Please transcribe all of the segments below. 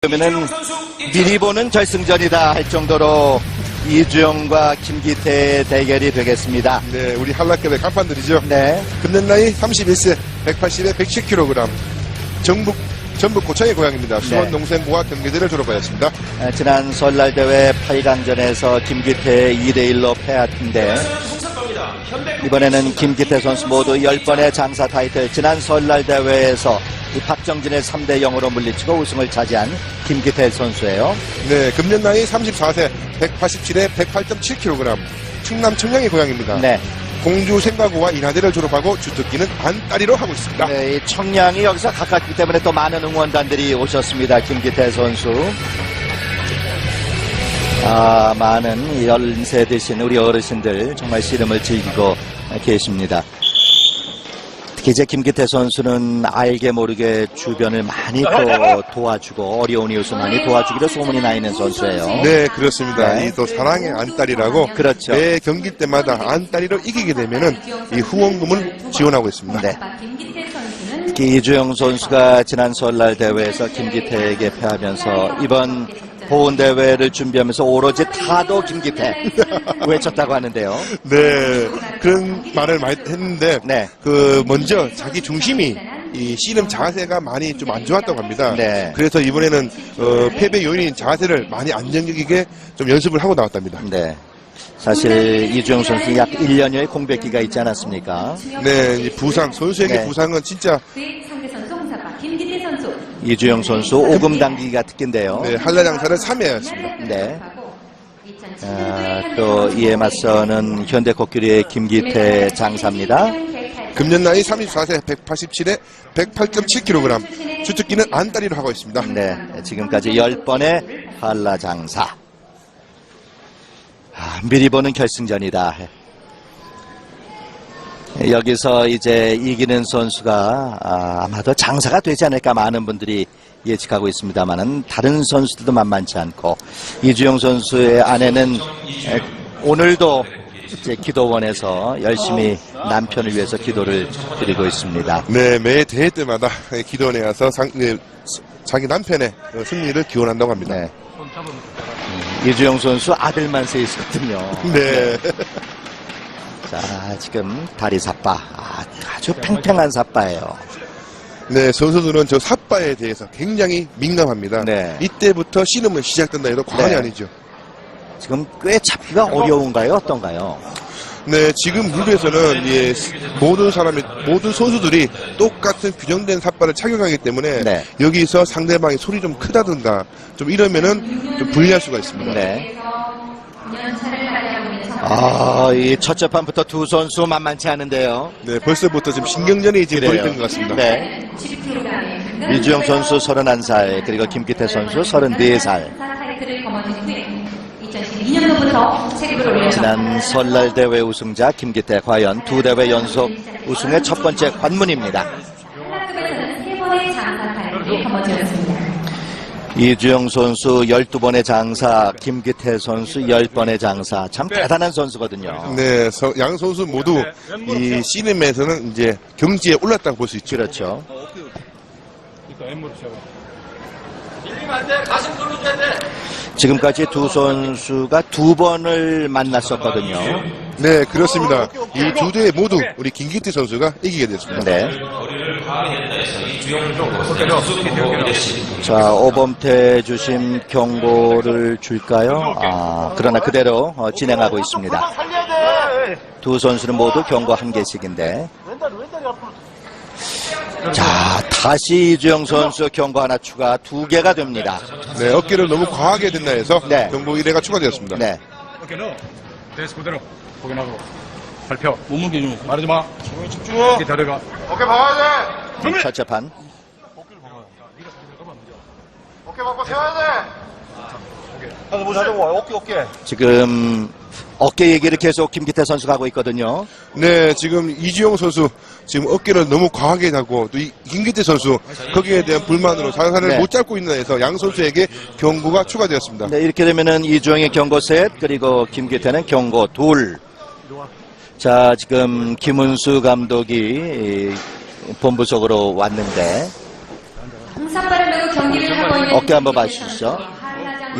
그러면은 미리 보는 결승전이다 할 정도로 이주영과 김기태의 대결이 되겠습니다. 네, 우리 한라급의 간판들이죠. 네. 금년 나이 31세, 180에 110kg. 전북, 전북 고창의 고향입니다. 수원 농생고와 경기대를 졸업하였습니다. 어, 지난 설날 대회 8강전에서 김기태 2대 1로 패했는데 이번에는 김기태 선수 모두 10번의 장사 타이틀 지난 설날 대회에서 이 박정진의 3대 0으로 물리치고 우승을 차지한 김기태 선수예요. 네, 금년 나이 34세, 187에 108.7kg. 충남 청량의 고향입니다. 네. 공주 생과고와 인하대를 졸업하고 주특기는 안따리로 하고 있습니다. 네, 이 청량이 여기서 가깝기 때문에 또 많은 응원단들이 오셨습니다. 김기태 선수. 아, 많은 연세 드신 우리 어르신들 정말 씨름을 즐기고 계십니다. 특히 이제 김기태 선수는 알게 모르게 주변을 많이 또 도와주고 어려운 이웃을 많이 도와주기로 소문이 나 있는 선수예요. 네, 그렇습니다. 네. 이또 사랑의 안따리라고 그렇죠. 매 경기 때마다 안따리로 이기게 되면은 이 후원금을 지원하고 있습니다. 네. 김기태 선수는 특히 이주영 선수가 지난 설날 대회에서 김기태에게 패하면서 이번 보훈 대회를 준비하면서 오로지 타도 김기태 외쳤다고 하는데요. 네, 그런 말을 많이 했는데 네. 그 먼저 자기 중심이 이 씨름 자세가 많이 좀 안 좋았다고 합니다. 네. 그래서 이번에는 어, 패배 요인인 자세를 많이 안정적이게 좀 연습을 하고 나왔답니다. 네. 사실 이주영 선수 약 1년여의 공백기가 있지 않았습니까? 네, 이 부상 선수에게 네. 부상은 진짜 상대 선수 홍사파 김기태 선수 이주영 선수 오금 당기기가 특기인데요. 네, 한라 장사를 3회였습니다. 네. 아, 또 이에 맞서는 현대코끼리의 김기태 장사입니다. 금년 나이 34세 187에 108.7kg 주특기는 안따리로 하고 있습니다. 네, 지금까지 10번의 한라 장사. 아, 미리 보는 결승전이다. 여기서 이제 이기는 선수가 아, 아마도 장사가 되지 않을까 많은 분들이 예측하고 있습니다만은 다른 선수들도 만만치 않고 이주영 선수의 아내는 에, 오늘도 이제 기도원에서 열심히 남편을 위해서 기도를 드리고 있습니다. 네, 매 대회 때마다 기도원에 와서 상- 네, 자기 남편의 어, 승리를 기원한다고 합니다. 네. 음, 이주영 선수 아들만 세 있거든요. 네. 자, 지금 다리 삿바. 아, 아주 팽팽한 삿바예요. 네, 선수들은 저 삿바에 대해서 굉장히 민감합니다. 네. 이때부터 씨름을 시작된다 해도 과언이 네. 아니죠. 지금 꽤 잡기가 어려운가요? 어떤가요? 네, 지금 룰에서는 예, 모든 사람이 모든 선수들이 똑같은 규정된 삿바를 착용하기 때문에 네. 여기서 상대방이 소리 좀 크다든가 좀 이러면은 좀 불리할 수가 있습니다. 네. 아, 이 첫째 판부터 두 선수 만만치 않은데요. 네, 벌써부터 지금 신경전이 지금 그래요. 돌입된 것 같습니다. 네. 이주영 선수 31살, 그리고 김기태 선수 34살. 타이틀을 거머쥔 후에 2012년도부터 체급을 올려서 지난 설날 대회 우승자 김기태 과연 두 대회 연속 우승의 첫 번째 관문입니다. 한라급에서는 세 번의 장사 타이틀을 거머쥐었습니다. 이주영 선수 12번의 장사, 김기태 선수 10번의 장사. 참 대단한 선수거든요. 네, 서- 양 선수 모두 이 씨름에서는 이제 경지에 올랐다고 볼 수 있죠. 그렇죠. 지금까지 두 선수가 두 번을 만났었거든요. 네, 그렇습니다. 이 두 대회 모두 우리 김기태 선수가 이기게 됐습니다. 네. 자, 오범태 주심 경고를 줄까요? 아, 그러나 그대로 어, 진행하고 있습니다. 두 선수는 모두 경고 한 개씩인데. 자, 다시 이주영 선수 경고 하나 추가 두 개가 됩니다. 네, 어깨를 너무 과하게 된다 해서 네. 경고 1회가 추가되었습니다. 네. 어깨는 대스 그대로 확인하고 발표 몸무게 좀 말하지 마 집중 이렇게 다리가 어깨 봐야 돼! 첫째 판. 어깨 바꿔 세워야 돼! 지금 어깨 얘기를 계속 김기태 선수가 하고 있거든요. 네, 지금 이주영 선수 지금 어깨를 너무 과하게 하고 또 이 김기태 선수 거기에 대한 불만으로 자산을 네. 못 잡고 있는 데서 양 선수에게 경고가 추가되었습니다. 네, 이렇게 되면은 이주영의 경고 셋, 그리고 김기태는 경고 둘. 자, 지금 김은수 감독이 이 본부석으로 왔는데, 어깨 한번 봐주시죠.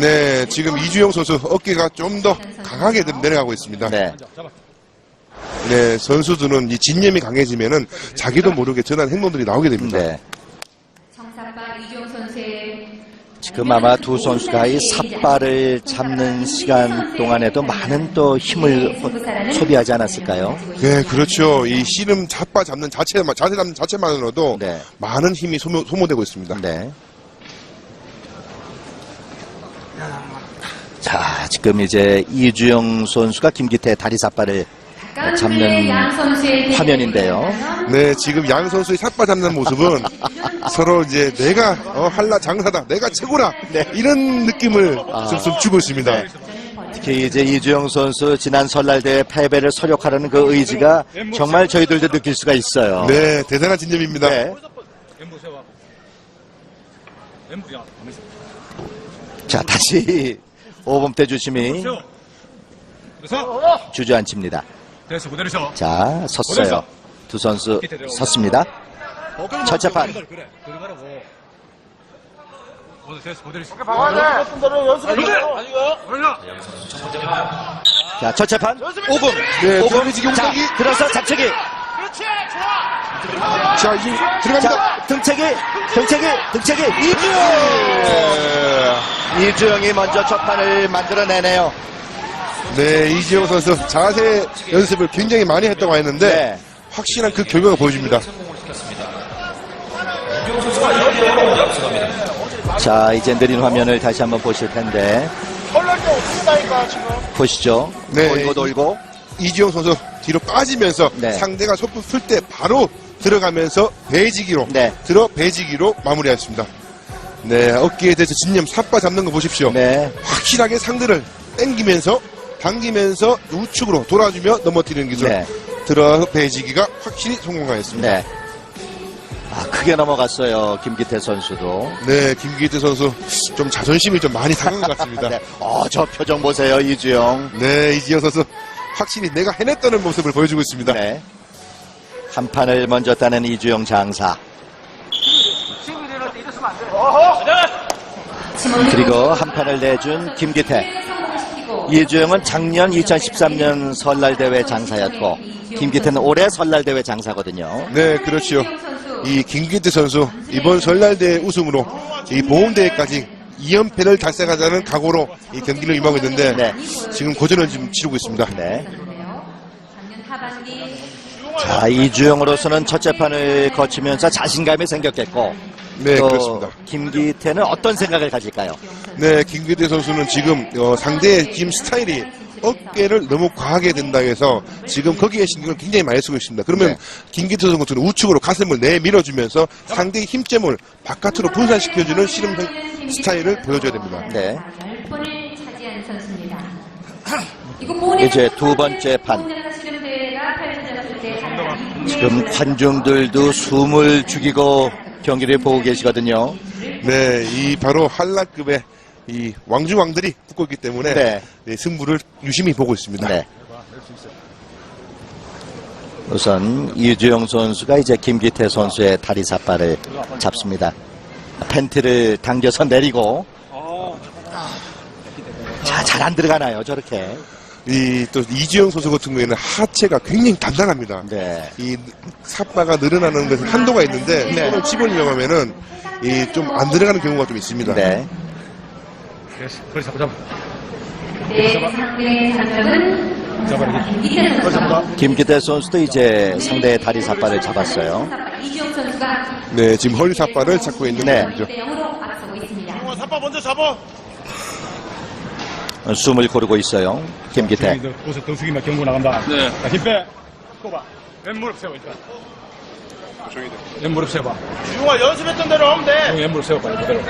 네, 지금 이주영 선수 어깨가 좀 더 강하게 내려가고 있습니다. 네. 네, 선수들은 이 진념이 강해지면은 자기도 모르게 전한 행동들이 나오게 됩니다. 네. 청사발 이종 선수의 아마 두 선수가 이 삿발을 잡는 시간 동안에도 많은 또 힘을 호- 소비하지 않았을까요? 네, 그렇죠. 이 씨름 잡바 잡는 자체, 자세 잡는 자체만으로도 네. 많은 힘이 소모, 소모되고 있습니다. 네. 자, 지금 이제 이주영 선수가 김기태 다리 삿발을 잡는 화면인데요. 네, 지금 양 선수의 삿바 잡는 모습은 서로 이제 내가 어, 한라 장사다, 내가 최고다 네. 이런 느낌을 아. 좀, 좀 주고 있습니다. 특히 이제 이주영 선수 지난 설날 대회 패배를 서력하려는 그 의지가 정말 저희들도 느낄 수가 있어요. 네, 대단한 진념입니다. 네. 자, 다시 오범태 주심이. 그래서 주저앉힙니다. 됐어. 그대로 서. 자, 섰어요. 두 선수 섰습니다. 첫째 판. 그래. 들어가라고. 오늘 됐어. 그대로 있어. 올라. 자, 첫째 판. 5분. 네, 5분. 들어지기 자. 들어서 잡채기. 자, 이 들어갑니다. 자, 등채기. 등채기. 등채기. 이주영! 네. 이주영이 먼저 첫 판을 만들어내네요. 네, 이지영 선수 자세 연습을 굉장히 많이 했다고 했는데 네. 확실한 그 결과가 보여집니다. 자, 이제 느린 화면을 다시 한번 보실 텐데. 보시죠. 네. 돌고 돌고. 이지영 선수 뒤로 빠지면서 네. 상대가 소품 풀 때 바로 들어가면서 배지기로 네. 들어 배지기로 마무리했습니다. 네, 어깨에 대해서 진념 삿바 잡는 거 보십시오. 네. 확실하게 상대를 당기면서 당기면서 우측으로 돌아주며 넘어뜨리는 기술. 네. 들어 배지기가 확실히 성공하였습니다. 네. 아, 크게 넘어갔어요. 김기태 선수도. 네, 김기태 선수 좀 자존심이 좀 많이 상한 것 같습니다. 네. 어, 저 표정 보세요. 이주영. 네, 이지영 선수 확실히 내가 해냈다는 모습을 보여주고 있습니다. 네. 한 판을 먼저 따낸 이주영 장사. 그리고 한 판을 내준 김기태. 이주영은 작년 2013년 설날 대회 장사였고 김기태는 올해 설날 대회 장사거든요. 네, 그렇죠. 이 김기태 선수 이번 설날대 우승으로 이 보험 대회까지 2연패를 달성하자는 각오로 이 경기를 임하고 있는데 네. 지금 고전을 지금 치르고 있습니다. 네. 자, 이주영으로서는 첫째 판을 거치면서 자신감이 생겼겠고 네, 또 그렇습니다. 김기태는 어떤 생각을 가질까요? 네, 김기태 선수는 지금 어, 상대의 지금 스타일이 어깨를 너무 과하게 된다 해서 지금 거기에 신경을 굉장히 많이 쓰고 있습니다. 그러면 네. 김기태 선수 같은 우측으로 가슴을 내밀어주면서 상대의 힘점을 바깥으로 분산시켜주는 씨름 스타일을 보여줘야 됩니다. 네. 10번을 차지한 선수입니다. 이제 두 번째 판. 지금 관중들도 숨을 죽이고 경기를 보고 계시거든요. 네, 이 바로 한라급의 이 왕중 왕들이 붙고 있기 때문에 네. 네, 승부를 유심히 보고 있습니다. 네. 우선 이주영 선수가 이제 김기태 선수의 다리 삿발을 잡습니다. 팬티를 당겨서 내리고 자, 잘 안 들어가나요, 저렇게? 이 또 이지영 선수 같은 경우에는 하체가 굉장히 단단합니다. 네. 이 삿바가 늘어나는 것은 한도가 있는데 네. 손을 집어넣으려고 하면은 이 좀 안 들어가는 경우가 좀 있습니다. 네. 됐어. 그래 잡아 잡아. 네, 상대 상점은 잡아. 김기태 선수. 잡아. 김기태 선수도 이제 상대의 다리 삿발을 잡았어요. 네, 지금 허리 삿바를 잡고 있는 네. 모습이죠. 1대 0으로 앞서고 있습니다. 삿바 먼저 잡아. 숨을 고르고 있어요. 김기태. 옷에 덩숙이만 경고 나간다. 네. 자, 힘 빼. 꼽아. 왼무릎 세워 일단. 왼무릎 세워봐. 주용아 연습했던 대로 하면 돼. 형 왼무릎 세워봐. 그대로.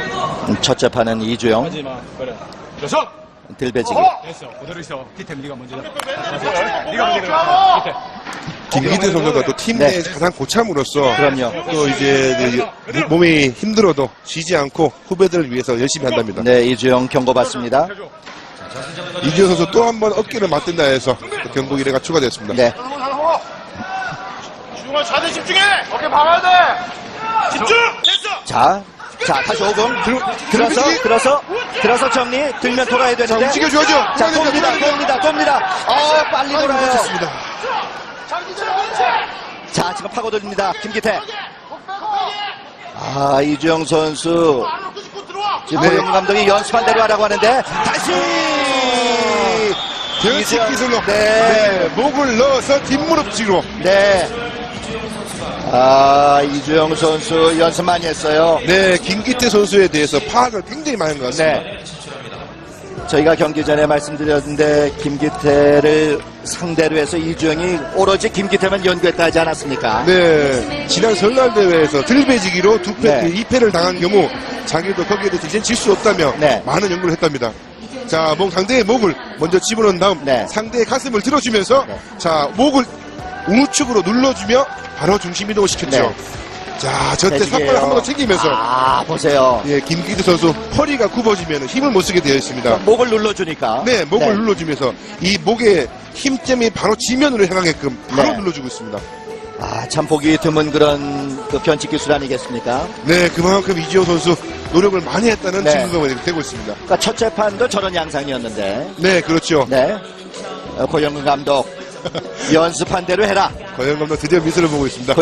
첫째 판은 이주영, 하지 마. 그래. 여섯. 들배지기. 됐어. 그대로 있어. 기템 네가 먼저. 맞아. 네가 먼저. 가. 기템. 김기태 선수가 또팀 네. 내 가장 고참으로서 그럼요. 또 이제 이제 몸이 힘들어도 쉬지 않고 후배들을 위해서 열심히 한답니다. 네, 이주영 경고받습니다. 해줘. 이지영 선수 또 한 번 어깨를 맞댄다 해서 또 경고 1회가 추가되었습니다. 네. 주용아 자세 집중해. 어깨 박아야 돼. 집중. 됐어. 자, 자, 다시 오금. 들, 들어서, 들어서, 들어서, 들어서 정리. 들면 돌아야 자, 되는데. 움직여줘야죠. 자, 돕니다. 돕니다, 돕니다. 어, 빨리 돌아요. 자, 지금 파고듭니다. 김기태. 아, 이주영 선수. 지금 네. 고영 감독이 연습한 대로 하라고 하는데, 다시! 이주영. 기술로. 네. 네, 목을 넣어서 뒷무릎치기로. 네. 아, 이주영 선수 연습 많이 했어요. 네, 김기태 선수에 대해서 파악을 굉장히 많이 한 것 같습니다. 네. 저희가 경기 전에 말씀드렸는데 김기태를 상대로 해서 이주영이 오로지 김기태만 연구했다 하지 않았습니까? 네, 지난 설날 대회에서 들배지기로 두 패, 네. 2패를 당한 경우 자기도 거기에 대해서 이제 질 수 없다며 네. 많은 연구를 했답니다. 자, 목 상대의 목을 먼저 집어넣은 다음 네. 상대의 가슴을 들어주면서 네. 자, 목을 우측으로 눌러주며 바로 중심 이동을 시켰죠. 네. 자, 저때 대직이에요. 삿발을 한번 더 챙기면서 아, 보세요. 예, 김기태 선수 허리가 굽어지면 힘을 못 쓰게 되어 있습니다. 목을 눌러주니까. 네, 목을 네. 눌러주면서 이 목의 힘점이 바로 지면으로 향하게끔 바로 네. 눌러주고 있습니다. 아, 참 보기 드문 그런 그 변칙 기술 아니겠습니까? 네, 그만큼 이지호 선수 노력을 많이 했다는 네. 증거가 되고 있습니다. 그러니까 첫째 판도 저런 양상이었는데. 네, 그렇죠. 네. 어, 고영근 감독 연습한 대로 해라. 고영 감독 드디어 미소를 보고 있습니다.